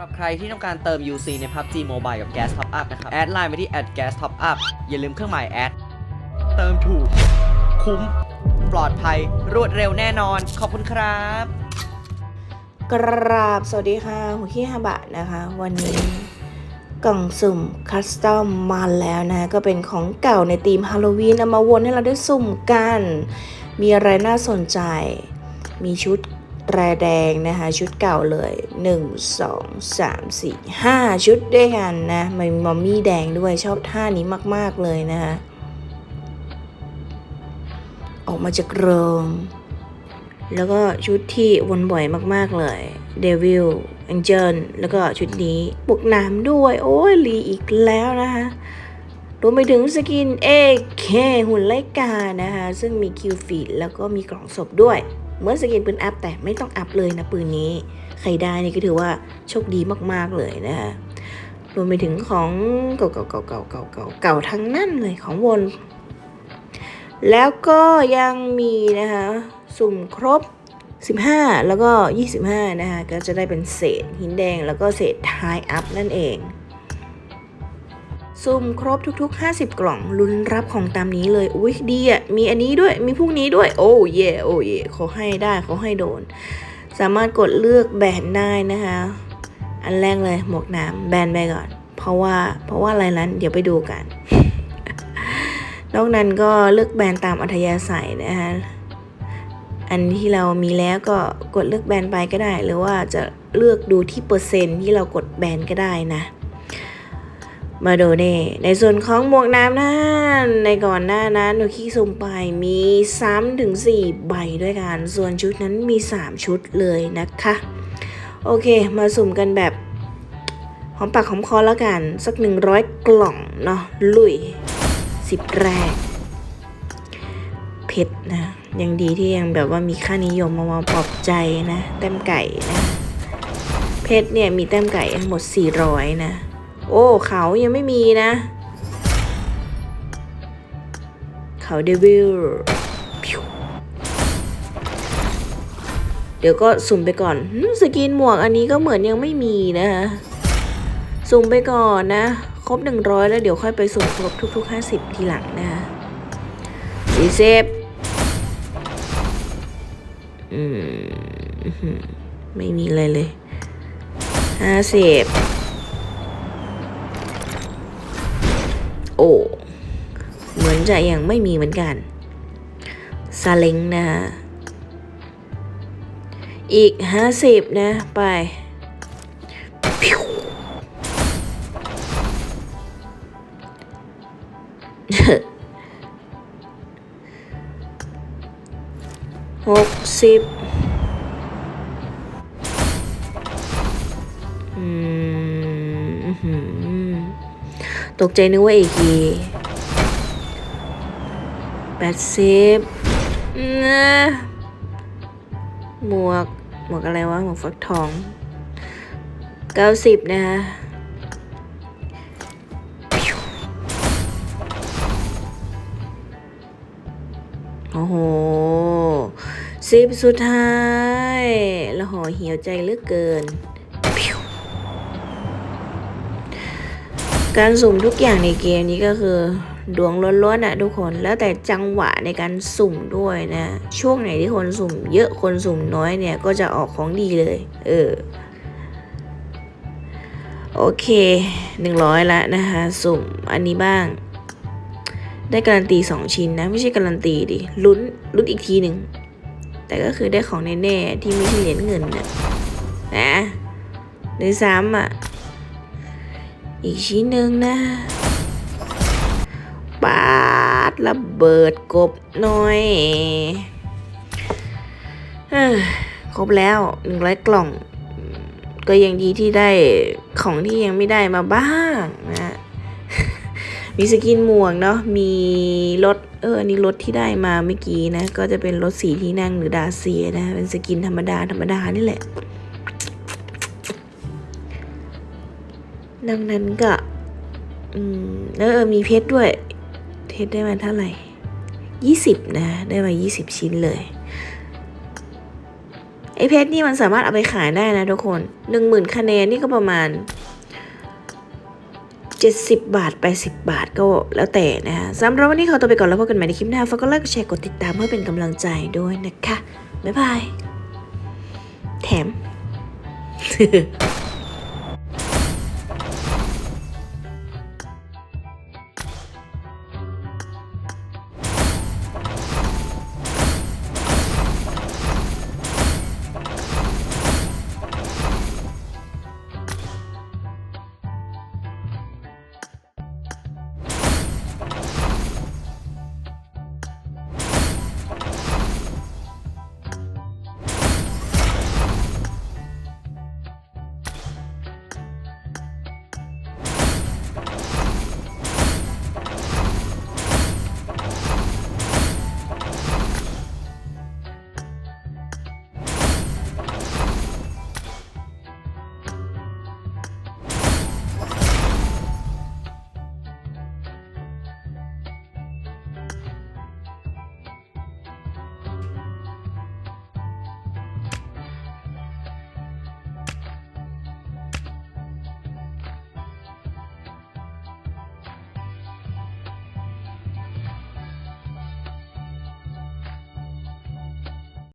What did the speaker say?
หรับใครที่ต้องการเติม UC ใน PUBG Mobile กับ Gas Top Up นะครับ แอดไลน์ไปที่ @gas top up อย่าลืมเครื่องหมายแอด เติมถูก คุ้ม ปลอดภัย รวดเร็วแน่นอน ขอบคุณครับ กราบสวัสดีค่ะหัวขี้ฮาบะนะคะ วันนี้กล่องสุ่มคัสตอมมาแล้วนะ ก็เป็นของเก่าในธีมฮาโลวีนเอามาวนให้เราได้สุ่มกัน มีอะไรน่าสนใจ มีชุด แตรแดงนะคะ ชุดเก่าเลย 1 2 3 4 5 ชุดด้วยกันนะมีมอมมี่แดงด้วยชอบท่านี้มาก ๆ เลยนะคะออกมาจากโรงแล้วก็ชุดที่วนบ่อยมาก ๆ เลย Devil Angel แล้วก็ชุดนี้บวกน้ำด้วย โอ้ยรีอีกแล้วนะคะรวมไปถึงสกิน AK หุ่นไลกานะคะ ซึ่งมีคิวฟีดแล้วก็มีกล่องศพด้วย เหมือนสกินปืนอัพแต่ไม่ต้องอัพเลยนะปืนนี้ ใครได้นี่ก็ถือว่าโชคดีมากๆเลยนะคะรวมไปถึงของเก่าๆๆๆๆๆเก่าทั้งนั้นเลยของวน แล้วก็ยังมีนะคะสุ่มครบ 15 แล้วก็ 25 นะคะก็จะได้เป็นเศษหินแดงแล้วก็เศษทายอัพนั่นเอง สุ่มครบทุก ๆ 50 กล่องลุ้นรับของตามนี้เลย อุ้ยดีอะ มีอันนี้ด้วย มีพวกนี้ด้วย โอ้เย่โอ้เย่เขาให้ได้เขาให้โดน สามารถกดเลือกแบนได้นะคะ อันแรกเลยหมวกน้ำแบนไปก่อน เพราะว่า เพราะว่าอะไรนั้น เดี๋ยวไปดูกัน นอกนั้นก็เลือกแบนตามอัธยาศัยนะคะอันที่เรามีแล้วก็กดเลือกแบนไปก็ได้ หรือว่าจะเลือกดูที่เปอร์เซ็นต์ที่เรากดแบนก็ได้นะ มาดูเน่ในส่วนของหมวกน้ำนะในก่อนหน้านั้นหนูขี้ซุ่มไปมี3ถึง4ใบด้วยกัน ส่วนชุดนั้นมี 3 ชุดเลยนะคะ โอเค มาสุ่มกันแบบหอมปากหอมคอแล้วกัน สัก 100 กล่องเนาะลุยสิบแรก เพชรนะ ยังดีที่ยังแบบว่ามีค่านิยมมามาปลอบใจนะ แต้มไก่นะ เพชรเนี่ยมีแต้มไก่ทั้งหมด 400 นะ โอ้เขายังไม่มีนะ เขาเดวิลเดี๋ยวก็สุ่มไปก่อน สกินหมวกอันนี้ก็เหมือนยังไม่มีนะคะสุ่มไปก่อนนะ ครบ 100 แล้วเดี๋ยวค่อยไปสุ่มครบทุก ๆ 50 ทีหลังนะคะสี่สิบอืม ไม่มีอะไรเลยห้าสิบ โอ เหมือนจะยังไม่มีเหมือนกันซาเล้งนะฮะอีกห้าสิบนะ ไปหกสิบอืม ตกใจนึกว่าเอกีแปดสิบนะหมวก หมวกอะไรวะ หมวกฟักทองเก้าสิบนะคะโอ้โหสิบสุดท้ายแล้วห่อเหี่ยวใจเหลือเกิน การสุ่มทุกอย่างในเกมนี้ก็คือ ดวงล้วนๆอะทุกคนแล้วแต่จังหวะในการสุ่มด้วยนะ ช่วงไหนที่คนสุ่ม เยอะคนสุ่มน้อยเนี่ยก็จะออกของดีเลย เออโอเคหนึ่งร้อยละนะคะ สุ่มอันนี้บ้าง ได้การันตีสองชิ้นนะ ไม่ใช่การันตีดิลุ้นลุ้นอีกทีหนึ่ง แต่ก็คือได้ของแน่ ๆ ที่ไม่ใช่เหรียญเงินนะนะในซ้ำอะ อีกชิ้นหนึ่งนะปาดระเบิดกบหน่อยเออครบแล้วหนึ่งร้อยกล่อง ก็ยังดีที่ได้ของที่ยังไม่ได้มาบ้างนะมีสกินหมวกเนาะมีรถเอออันนี้รถที่ได้มาเมื่อกี้นะ ก็จะเป็นรถสีที่นั่งหรือดาเซียนะ เป็นสกินธรรมดาธรรมดานี่แหละ ดังนั้นก็ อืมแล้วเออมีเพชรด้วย เพชรได้มาเท่าไหร่ยี่สิบนะ ได้มายี่สิบชิ้นเลยไอเพชรนี่มันสามารถเอาไปขายได้นะทุกคนหนึ่งหมื่นคะแนนนี่ก็ประมาณ70บาท80บาทก็แล้วแต่นะคะสำหรับวันนี้ขอตัวไปก่อนแล้วพบกันใหม่ในคลิปหน้าฝากกดไลค์กดแชร์กดติดตามเพื่อเป็นกำลังใจด้วยนะคะ บ๊ายบาย แถม